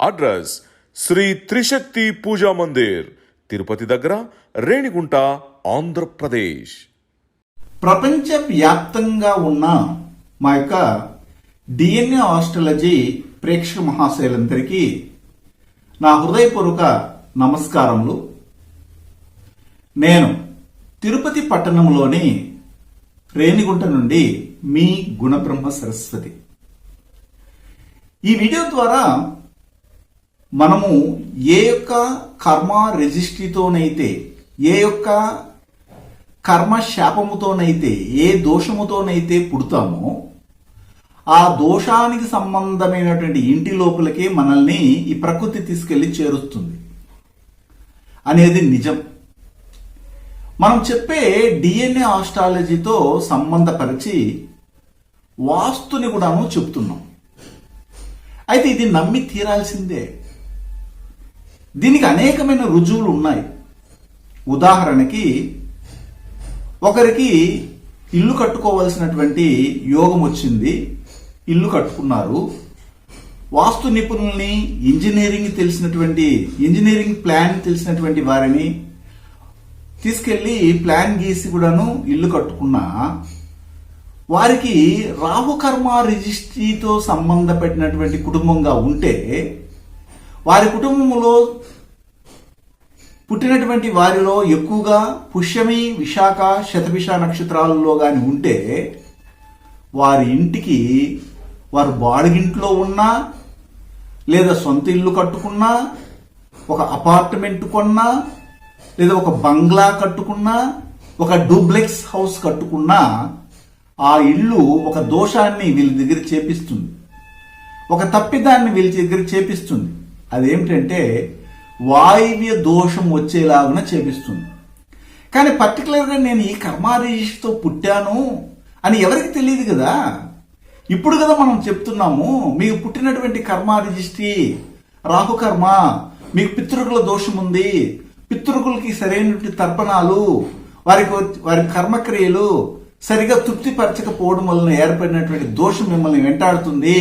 Address Shri Trishakti Puja Mandir Tirupati దగ్గర రేణిగుంట ఆంధ్రప్రదేశ్. ప్రపంచవ్యాప్తంగా ఉన్న మా యొక్క డిఎన్ఏ ఆస్ట్రాలజీ ప్రేక్షక మహాశయులందరికీ నా హృదయపూర్వక నమస్కారములు. నేను తిరుపతి పట్టణంలోని రేణిగుంట నుండి మీ గుణబ్రహ్మ సరస్వతి. ఈ వీడియో ద్వారా మనము ఏ యొక్క కర్మ రిజిస్ట్రీతోనైతే ఏ యొక్క కర్మ శాపముతోనైతే ఏ దోషముతోనైతే పుడతామో ఆ దోషానికి సంబంధమైనటువంటి ఇంటి లోపలికే మనల్ని ఈ ప్రకృతి తీసుకెళ్ళి చేరుస్తుంది. అనేది నిజం. మనం చెప్పే డిఎన్ఏ ఆస్ట్రాలజీతో సంబంధపరిచి వాస్తుని కూడాను చెప్తున్నాం. అయితే ఇది నమ్మి తీరాల్సిందే. దీనికి అనేకమైన రుజువులు ఉన్నాయి. ఉదాహరణకి ఒకరికి ఇల్లు కట్టుకోవలసినటువంటి యోగం వచ్చింది ఇల్లు కట్టుకున్నారు. వాస్తు నిపుణుల్ని ఇంజనీరింగ్ తెలిసినటువంటి ఇంజనీరింగ్ ప్లాన్ తెలిసినటువంటి వారిని తీసుకెళ్ళి ప్లాన్ గీసి కూడాను ఇల్లు కట్టుకున్నా వారికి రాహుకర్మ రిజిస్ట్రీతో సంబంధపెట్టినటువంటి కుటుంబంగా ఉంటే వారి కుటుంబంలో పుట్టినటువంటి వారిలో ఎక్కువగా పుష్యమి విశాఖ శతభిష నక్షత్రాలలో కానీ ఉంటే వారి ఇంటికి వారు బాడిగింట్లో ఉన్నా లేదా సొంత ఇల్లు కట్టుకున్నా ఒక అపార్ట్మెంట్ కొన్నా లేదా ఒక బంగ్లా కట్టుకున్నా ఒక డూప్లెక్స్ హౌస్ కట్టుకున్నా ఆ ఇల్లు ఒక దోషాన్ని వీళ్ళ దగ్గర చేపిస్తుంది. ఒక తప్పిదాన్ని వీళ్ళ దగ్గర చేపిస్తుంది. అదేమిటంటే వాయువ్య దోషం వచ్చేలాగున చేపిస్తుంది. కానీ పర్టికులర్గా నేను ఈ కర్మారీషితో పుట్టాను అని ఎవరికి తెలియదు కదా? ఇప్పుడు కదా మనం చెప్తున్నాము మీకు పుట్టినటువంటి కర్మ రిజిస్ట్రీ రాహుకర్మ మీకు పితృకుల దోషం ఉంది పితృకులకి సరైనటువంటి తర్పణాలు వారికి వారి కర్మక్రియలు సరిగా తృప్తిపరచకపోవడం వలన ఏర్పడినటువంటి దోషం మిమ్మల్ని వెంటాడుతుంది.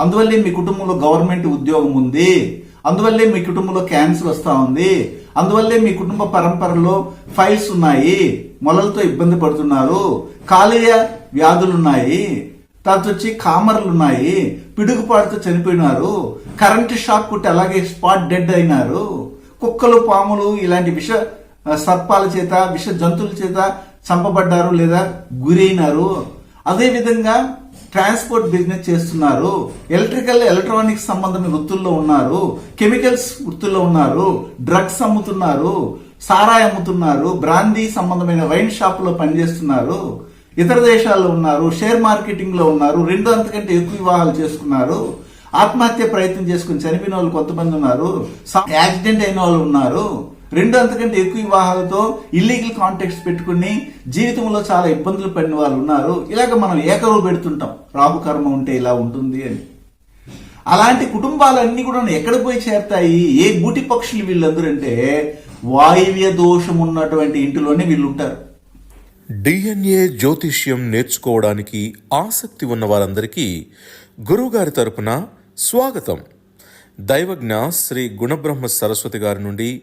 అందువల్లే మీ కుటుంబంలో గవర్నమెంట్ ఉద్యోగం ఉంది. అందువల్లే మీ కుటుంబంలో క్యాన్సర్ వస్తా ఉంది. అందువల్లే మీ కుటుంబ పరంపరలో ఫైల్స్ ఉన్నాయి. మొలలతో ఇబ్బంది పడుతున్నారు. కాలేయ వ్యాధులు ఉన్నాయి. తర్వాత వచ్చి కామర్లు ఉన్నాయి. పిడుగుపాటుతో చనిపోయినారు. కరెంట్ షాక్ కొట్టి అలాగే స్పాట్ డెడ్ అయినారు. కుక్కలు పాములు ఇలాంటి విష సర్పాల చేత విష జంతువుల చేత చంపబడ్డారు లేదా గురైనారు. అదేవిధంగా ట్రాన్స్పోర్ట్ బిజినెస్ చేస్తున్నారు. ఎలక్ట్రికల్ ఎలక్ట్రానిక్స్ సంబంధమైన వృత్తుల్లో ఉన్నారు. కెమికల్స్ వృత్తుల్లో ఉన్నారు. డ్రగ్స్ అమ్ముతున్నారు. సారాయి అమ్ముతున్నారు. బ్రాందీ సంబంధమైన వైన్ షాపులో పనిచేస్తున్నారు. ఇతర దేశాల్లో ఉన్నారు. షేర్ మార్కెటింగ్లో ఉన్నారు. రెండు అంతకంటే ఎక్కువ వివాహాలు చేసుకున్నారు. ఆత్మహత్య ప్రయత్నం చేసుకుని చనిపోయిన వాళ్ళు కొంతమంది ఉన్నారు. యాక్సిడెంట్ అయిన వాళ్ళు ఉన్నారు. రెండు అంతకంటే ఎక్కువ వివాహాలతో ఇల్లీగల్ కాంటాక్ట్స్ పెట్టుకుని జీవితంలో చాలా ఇబ్బందులు పడిన వాళ్ళు ఉన్నారు. ఇలాగ మనం ఏకరువు పెడుతుంటాం. రాహు కర్మ ఉంటే ఇలా ఉంటుంది అని. అలాంటి కుటుంబాలన్నీ కూడా ఎక్కడ పోయి చేరతాయి? ఏ గూటి పక్షులు వీళ్ళందరూ అంటే వాయువ్య దోషం ఉన్నటువంటి ఇంటిలోనే వీళ్ళు ఉంటారు. డిఎన్ఏ జ్యోతిష్యం నేర్చుకోవడానికి ఆసక్తి ఉన్న వారందరికీ గురువుగారి తరపున స్వాగతం. దైవజ్ఞ శ్రీ గుణబ్రహ్మ సరస్వతి గారి నుండి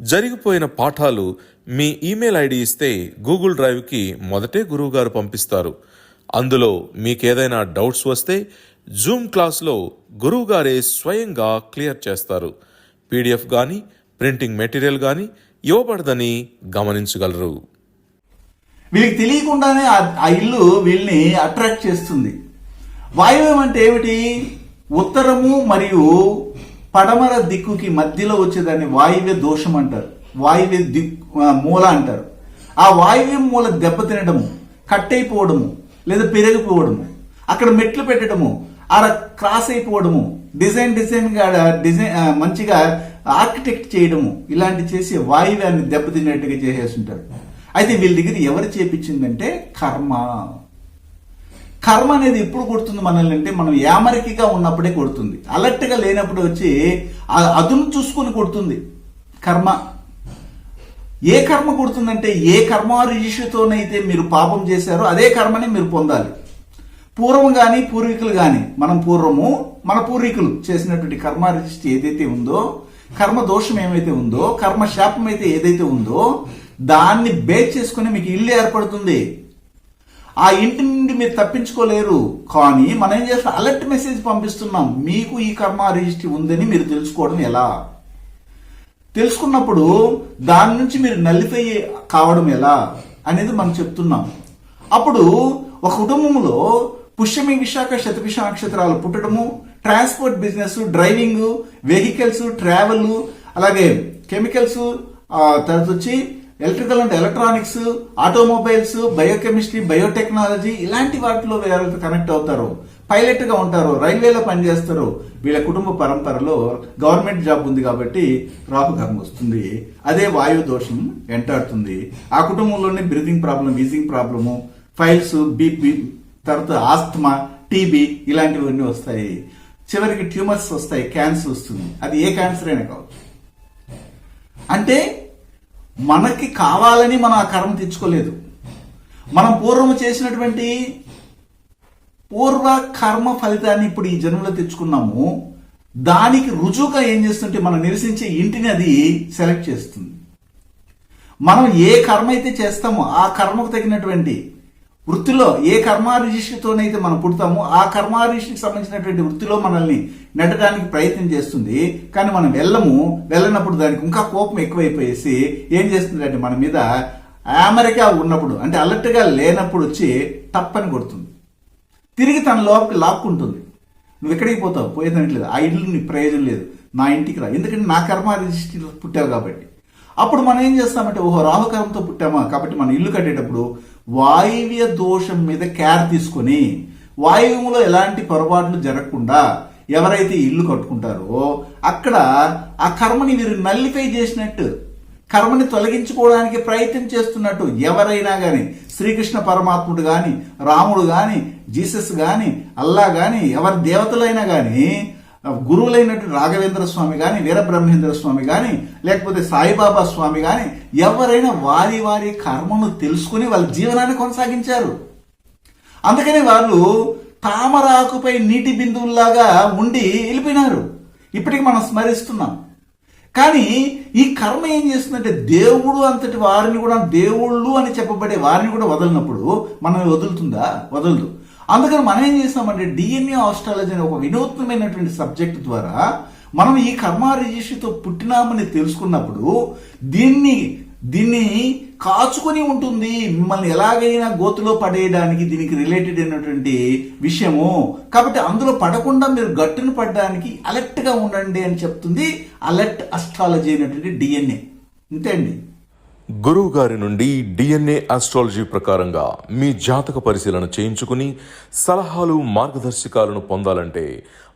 జరిగిపోయిన పాఠాలు మీ ఈమెయిల్ ఐడి ఇస్తే గూగుల్ డ్రైవ్కి మొదటే గురువుగారు పంపిస్తారు. అందులో మీకేదైనా డౌట్స్ వస్తే జూమ్ క్లాస్లో గురువుగారే స్వయంగా క్లియర్ చేస్తారు. పీడిఎఫ్ కానీ ప్రింటింగ్ మెటీరియల్ కానీ ఇవ్వబడదని గమనించగలరు. వీళ్ళకి తెలియకుండానే ఆ- ఇల్లు వీళ్ళని అట్రాక్ట్ చేస్తుంది. వాయువ్యం అంటే ఏమిటి? ఉత్తరము మరియు పడమర దిక్కుకి మధ్యలో వచ్చేదాన్ని వాయువ్య దోషం అంటారు. వాయువ్య దిక్కు మూల అంటారు. ఆ వాయువ్య మూల దెబ్బతినడము కట్ అయిపోవడము లేదా పెరిగిపోవడము అక్కడ మెట్లు పెట్టడము అలా క్రాస్ అయిపోవడము డిజైన్ డిజైన్గా డిజైన్ మంచిగా ఆర్కిటెక్ట్ చేయడము ఇలాంటి చేసి వాయువ్యాన్ని దెబ్బతిన్నట్టుగా చేసేస్తుంటారు. అయితే వీళ్ళ దగ్గర ఎవరు చేపించిందంటే కర్మ. కర్మ అనేది ఎప్పుడు కొడుతుంది మనల్ని అంటే మనం యామరికగా ఉన్నప్పుడే కొడుతుంది. అలర్ట్గా లేనప్పుడు వచ్చి అదును చూసుకొని కొడుతుంది. కర్మ. ఏ కర్మ కొడుతుందంటే ఏ కర్మారిషితోనైతే మీరు పాపం చేశారో అదే కర్మని మీరు పొందాలి. పూర్వం కానీ పూర్వీకులు కానీ మనం పూర్వము మన పూర్వీకులు చేసినటువంటి కర్మారిష్టి ఏదైతే ఉందో కర్మ దోషం ఏమైతే ఉందో కర్మ శాపం అయితే ఏదైతే ఉందో దాన్ని బేస్ చేసుకుని మీకు ఇల్లు ఏర్పడుతుంది. ఆ ఇంటి నుండి మీరు తప్పించుకోలేరు. కానీ మనం ఏం చేస్తాం అలర్ట్ మెసేజ్ పంపిస్తున్నాం. మీకు ఈ కర్మ రిజిస్ట్రీ ఉందని మీరు తెలుసుకోవడం ఎలా? తెలుసుకున్నప్పుడు దాని నుంచి మీరు నల్లిఫై కావడం ఎలా అనేది మనం చెప్తున్నాం. అప్పుడు ఒక కుటుంబంలో పుష్యమి విశాఖ శతభిష నక్షత్రాలు పుట్టడము transport business driving vehicles travel అలాగే కెమికల్స్ తర్వాత వచ్చి ఎలక్ట్రికల్ అంటే ఎలక్ట్రానిక్స్ ఆటోమొబైల్స్ బయోకెమిస్ట్రీ బయోటెక్నాలజీ ఇలాంటి వాటిలో వీళ్ళు కనెక్ట్ అవుతారు. పైలట్గా ఉంటారు రైల్వేలో పనిచేస్తారు. వీళ్ళ కుటుంబ పరంపరలో గవర్నమెంట్ జాబ్ ఉంది కాబట్టి రాహుకర్మ వస్తుంది. అదే వాయు దోషం ఎంటాడుతుంది. ఆ కుటుంబంలోనే breathing problem wheezing problem piles BP తర్వాత ఆస్తమా టీబీ ఇలాంటివన్నీ వస్తాయి. చివరికి ట్యూమర్స్ వస్తాయి క్యాన్సర్ వస్తుంది. అది ఏ క్యాన్సర్ అయినా కావచ్చు. అంటే మనకి కావాలని మనం ఆ కర్మ తెచ్చుకోలేదు మనం పూర్వము చేసినటువంటి పూర్వ కర్మ ఫలితాన్ని ఇప్పుడు ఈ జన్మలో తెచ్చుకున్నాము. దానికి రుజువుగా ఏం చేస్తుంటే మనం నివసించే ఇంటిని అది సెలెక్ట్ చేస్తుంది. మనం ఏ కర్మ అయితే చేస్తామో ఆ కర్మకు తగినటువంటి వృత్తిలో ఏ కర్మారిషితోనైతే మనం పుడతామో ఆ కర్మారిషికి సంబంధించినటువంటి వృత్తిలో మనల్ని నెట్టడానికి ప్రయత్నం చేస్తుంది. కానీ మనం వెళ్ళము. వెళ్ళనప్పుడు దానికి ఇంకా కోపం ఎక్కువైపోయేసి ఏం చేస్తుందంటే మన మీద అమెరికా ఉన్నప్పుడు అంటే అలర్ట్గా లేనప్పుడు వచ్చి తప్పని కొడుతుంది. తిరిగి తన లోపలికి లాక్కుంటుంది. నువ్వు ఎక్కడికి పోతావు? పోయేదానికి ఆ ఇల్లు నీ ప్రయోజనం లేదు. నా ఇంటికి రా. ఎందుకంటే నా కర్మ రిజిస్ట్రీలో పుట్టావు కాబట్టి. అప్పుడు మనం ఏం చేస్తామంటే ఓహో రాహుకర్మతో పుట్టామా? కాబట్టి మనం ఇల్లు కట్టేటప్పుడు వాయువ్య దోషం మీద కేర్ తీసుకొని వాయువులో ఎలాంటి పొరపాట్లు జరగకుండా ఎవరైతే ఇల్లు కట్టుకుంటారో అక్కడ ఆ కర్మని వీరు నల్లిఫై చేసినట్టు కర్మని తొలగించుకోవడానికి ప్రయత్నం చేస్తున్నట్టు ఎవరైనా కానీ శ్రీకృష్ణ పరమాత్ముడు కానీ రాముడు కానీ జీసస్ కానీ అల్లా కానీ ఎవరి దేవతలైనా కానీ గురువులైనటువంటి రాఘవేంద్ర స్వామి కానీ వీరబ్రహ్మేంద్ర స్వామి కానీ లేకపోతే సాయిబాబా స్వామి కానీ ఎవరైనా వారి వారి కర్మను తెలుసుకుని వాళ్ళ జీవనాన్ని కొనసాగించారు. అందుకని వాళ్ళు తామరాకుపై నీటి బిందువుల్లాగా ఉండి వెళ్ళిపోయినారు. ఇప్పటికి మనం స్మరిస్తున్నాం. కానీ ఈ కర్మ ఏం చేస్తుందంటే దేవుడు అంతటి వారిని కూడా దేవుళ్ళు అని చెప్పబడే వారిని కూడా వదలినప్పుడు మనం వదులుతుందా? వదలదు. అందుకని మనం ఏం చేస్తామంటే డిఎన్ఏ ఆస్ట్రాలజీ అనే ఒక వినూత్నమైనటువంటి సబ్జెక్ట్ ద్వారా మనం ఈ కర్మ రిజిస్ట్రీతో పుట్టినామని తెలుసుకున్నప్పుడు దీన్ని దీన్ని కాచుకొని ఉంటుంది. మిమ్మల్ని ఎలాగైనా గోతులో పడేయడానికి దీనికి రిలేటెడ్ అయినటువంటి విషయము. కాబట్టి అందులో పడకుండా మీరు గట్టును పడడానికి అలర్ట్గా ఉండండి అని చెప్తుంది అలర్ట్ అస్ట్రాలజీ అయినటువంటి డిఎన్ఏ అంతే అండి. గురువు గారి నుండి డిఎన్ఏ ఆస్ట్రాలజీ ప్రకారంగా మీ జాతక పరిశీలన చేయించుకుని సలహాలు మార్గదర్శకాలను పొందాలంటే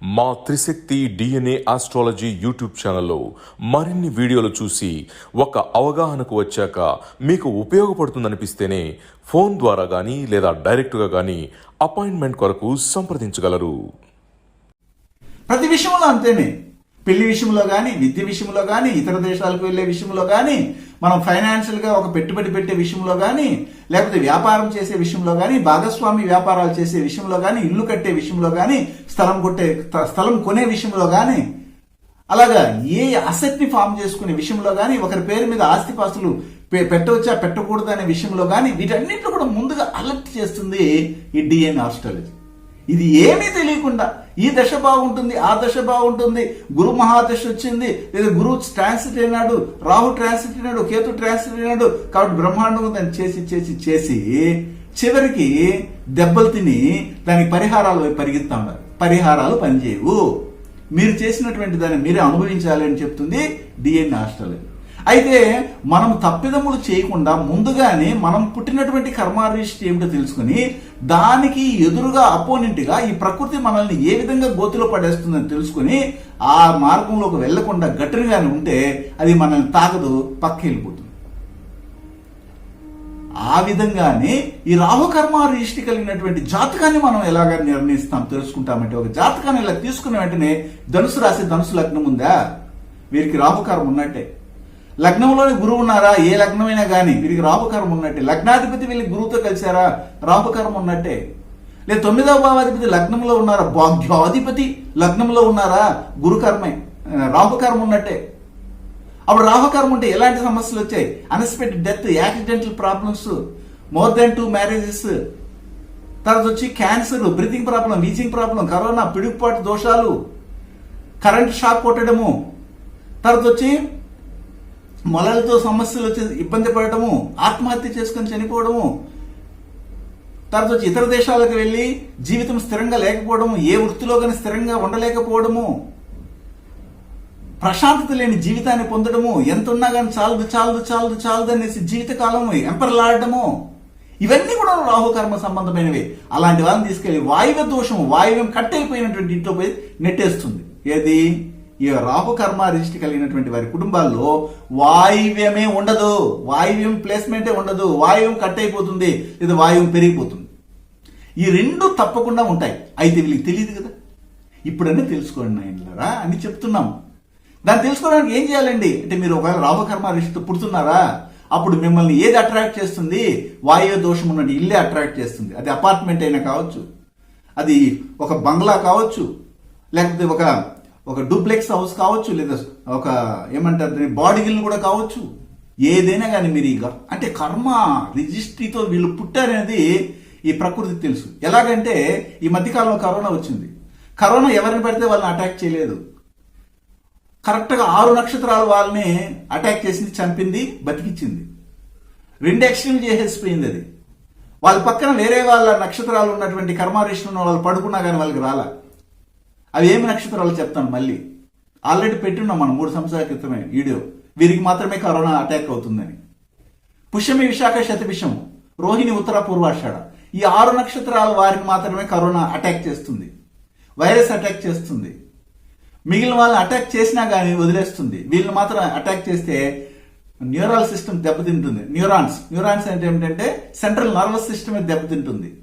మా త్రిశక్తి డిఎన్ఏ ఆస్ట్రాలజీ యూట్యూబ్ ఛానల్లో మరిన్ని వీడియోలు చూసి ఒక అవగాహనకు వచ్చాక మీకు ఉపయోగపడుతుందనిపిస్తేనే ఫోన్ ద్వారా కానీ లేదా డైరెక్ట్గా కానీ అపాయింట్మెంట్ కొరకు సంప్రదించగలరు. ప్రతి విషయంలో అంతేనే. పెళ్ళి విషయంలో కానీ విద్య విషయంలో కానీ ఇతర దేశాలకు వెళ్ళే విషయంలో కానీ మనం ఫైనాన్షియల్గా ఒక పెట్టుబడి పెట్టే విషయంలో కానీ లేకపోతే వ్యాపారం చేసే విషయంలో కానీ భాగస్వామి వ్యాపారాలు చేసే విషయంలో కానీ ఇల్లు కట్టే విషయంలో కానీ స్థలం కొట్టే స్థలం కొనే విషయంలో కానీ అలాగా ఏ ఆసక్తిని ఫామ్ చేసుకునే విషయంలో కానీ ఒకరి పేరు మీద ఆస్తిపాస్తులు పెట్టవచ్చా పెట్టకూడదు అనే విషయంలో కానీ వీటన్నింటిలో కూడా ముందుగా అలర్ట్ చేస్తుంది ఈ డిఎన్ఏ ఆస్ట్రాలజీ ఇది ఏమీ తెలియకుండా ఈ దశ బాగుంటుంది ఆ దశ బాగుంటుంది గురు మహాదశ వచ్చింది లేదా గురువు ట్రాన్సిట్ అయినాడు రాహు ట్రాన్సిట్ అయినాడు కేతు ట్రాన్సిట్ అయినాడు కాబట్టి బ్రహ్మాండం దాన్ని చేసి చేసి చేసి చివరికి దెబ్బలు తిని దానికి పరిహారాలు పరిగెత్తా ఉన్నారు. పరిహారాలు పనిచేయవు. మీరు చేసినటువంటి దాన్ని మీరే అనుభవించాలి అని చెప్తుంది డిఎన్ఏ ఆస్ట్రాలజీ అయితే మనం తప్పిదములు చేయకుండా ముందుగానే మనం పుట్టినటువంటి కర్మారిష్టి ఏమిటో తెలుసుకుని దానికి ఎదురుగా అపోనెంట్గా ఈ ప్రకృతి మనల్ని ఏ విధంగా గోతిలో పడేస్తుందని తెలుసుకుని ఆ మార్గంలోకి వెళ్ళకుండా గట్టిగానే ఉంటే అది మనల్ని తాగదు పక్క వెళ్ళిపోతుంది ఆ విధంగానే ఈ రాహుకర్మ రిష్టి కలిగినటువంటి జాతకాన్ని మనం ఎలాగ నిర్ణయిస్తాం తెలుసుకుంటామంటే ఒక జాతకాన్ని ఇలా తీసుకున్న వెంటనే ధనుసు రాసి ధనుసు లగ్నం ఉందా? వీరికి రాహుకర్మ ఉన్నట్టే. లగ్నంలోని గురువు ఉన్నారా? ఏ లగ్నమైనా కానీ వీరికి రాపకర్మ ఉన్నట్టే. లగ్నాధిపతి వీళ్ళకి గురువుతో కలిశారా? రాపకర్మ ఉన్నట్టే. లేదు తొమ్మిదవ భావాధిపతి లగ్నంలో ఉన్నారా? భాగ్యాధిపతి లగ్నంలో ఉన్నారా? గురుకర్మే ఆ, రాహుకర్మ ఉన్నట్టే. అప్పుడు రాహుకర్మ ఉంటే ఎలాంటి సమస్యలు వచ్చాయి? Unexpected death accidental problems more than two marriages. తర్వాత వచ్చి cancer breathing problem wheezing problem corona పిడుగుపాటు దోషాలు కరెంట్ షాక్ కొట్టడము. తర్వాత వచ్చి మొలలతో సమస్యలు వచ్చి ఇబ్బంది పడటము ఆత్మహత్య చేసుకొని చనిపోవడము తర్వాత వచ్చి ఇతర దేశాలకు వెళ్ళి జీవితం స్థిరంగా లేకపోవడము ఏ వృత్తిలో కానీ స్థిరంగా ఉండలేకపోవడము ప్రశాంతత లేని జీవితాన్ని పొందడము ఎంత ఉన్నా కానీ చాలదు చాలదు చాలదు చాలదు అనేసి జీవితకాలం ఎంపరలాడటము ఇవన్నీ కూడా రాహుకర్మ సంబంధమైనవి. అలాంటి వాళ్ళని తీసుకెళ్ళి వాయువ్య దోషం వాయువ్యం కట్ అయిపోయినటువంటి ఇంట్లో పోయి నెట్టేస్తుంది. ఏది? ఈ రాహుకర్మ రిజిస్టర్ కలిగినటువంటి వారి కుటుంబాల్లో వాయువ్యమే ఉండదు. వాయువ్యం ప్లేస్మెంటే ఉండదు. వాయువ్యం కట్ అయిపోతుంది. లేదా వాయువ్యం పెరిగిపోతుంది. ఈ రెండు తప్పకుండా ఉంటాయి. అయితే వీళ్ళకి తెలియదు కదా. ఇప్పుడన్నీ తెలుసుకోండి నాయనలరా అని చెప్తున్నాం. దాన్ని తెలుసుకోవడానికి ఏం చేయాలండి? అంటే మీరు ఒకవేళ రామకర్మ రిషితో పుడుతున్నారా? అప్పుడు మిమ్మల్ని ఏది అట్రాక్ట్ చేస్తుంది? వాయువ దోషం ఉన్నట్టు ఇల్లే అట్రాక్ట్ చేస్తుంది. అది అపార్ట్మెంట్ అయినా కావచ్చు. అది ఒక బంగ్లా కావచ్చు. లేకపోతే ఒక ఒక డూప్లెక్స్ హౌస్ కావచ్చు లేదా ఒక ఏమంటారు దీన్ని బాడీ కూడా కావచ్చు. ఏదైనా కానీ మీరు ఇక అంటే కర్మ రిజిస్ట్రీతో వీళ్ళు పుట్టారనేది ఈ ప్రకృతికి తెలుసు. ఎలాగంటే ఈ మధ్యకాలంలో కరోనా వచ్చింది. కరోనా ఎవరిని పడితే వాళ్ళని అటాక్ చేయలేదు. కరెక్ట్గా ఆరు నక్షత్రాలు వాళ్ళని అటాక్ చేసింది చంపింది బతికిచ్చింది. రెండు యాక్సిడెంట్ చేసేసిపోయింది అది. వాళ్ళ పక్కన వేరే వాళ్ళ నక్షత్రాలు ఉన్నటువంటి కర్మారేషన్ ఉన్న వాళ్ళు పడుకున్నా కానీ వాళ్ళకి రాలా. అవి ఏమి నక్షత్రాలు చెప్తాను మళ్ళీ? ఆల్రెడీ పెట్టున్నాం మనం మూడు సంవత్సరాల క్రితమే వీడియో. వీరికి మాత్రమే కరోనా అటాక్ అవుతుందని. పుష్యమి విశాఖ శతభిషము రోహిణి ఉత్తర పూర్వాషాఢ. ఈ ఆరు నక్షత్రాల వారికి మాత్రమే కరోనా అటాక్ చేస్తుంది. వైరస్ అటాక్ చేస్తుంది. మిగిలిన వాళ్ళని అటాక్ చేసినా కానీ వదిలేస్తుంది. వీళ్ళని మాత్రం అటాక్ చేస్తే న్యూరల్ సిస్టమ్ దెబ్బతింటుంది. న్యూరాన్స్. న్యూరాన్స్ అంటే ఏమిటంటే సెంట్రల్ నర్వస్ సిస్టమ్ దెబ్బతింటుంది.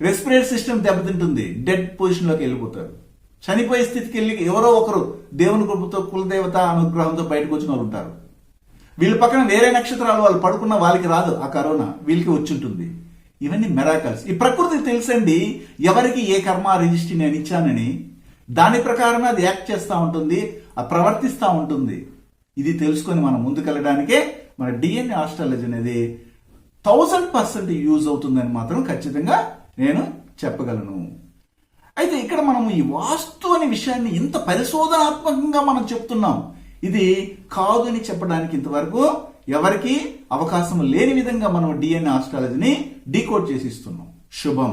రెస్పిరేటరీ సిస్టమ్ దెబ్బతింటుంది. డెడ్ పొజిషన్లోకి వెళ్ళిపోతారు. చనిపోయే స్థితికి వెళ్ళి ఎవరో ఒకరు దేవుని కృపతో కులదేవత అనుగ్రహంతో బయటకు వచ్చిన వాళ్ళు ఉంటారు. వీళ్ళ పక్కన వేరే నక్షత్రాలు వాళ్ళు పడుకున్న వాళ్ళకి రాదు ఆ కరోనా. వీళ్ళకి వచ్చి ఉంటుంది. ఇవన్నీ మెరాకల్స్. ఈ ప్రకృతికి తెలుసండి ఎవరికి ఏ కర్మ రిజిస్ట్రీ నేను ఇచ్చానని దాని ప్రకారమే అది యాక్ట్ చేస్తూ ఉంటుంది ఆ ప్రవర్తిస్తూ ఉంటుంది. ఇది తెలుసుకొని మనం ముందుకెళ్ళడానికే మన డిఎన్ఏ ఆస్ట్రాలజీ అనేది థౌసండ్ పర్సెంట్ యూజ్ అవుతుందని మాత్రం ఖచ్చితంగా నేను చెప్పగలను. అయితే ఇక్కడ మనము ఈ వాస్తు అనే విషయాన్ని ఇంత పరిశోధనాత్మకంగా మనం చెప్తున్నాం. ఇది కాదు అని చెప్పడానికి ఇంతవరకు ఎవరికి అవకాశం లేని విధంగా మనం డిఎన్ఏ ఆస్ట్రాలజీని డీకోడ్ చేసి ఇస్తున్నాం. శుభం.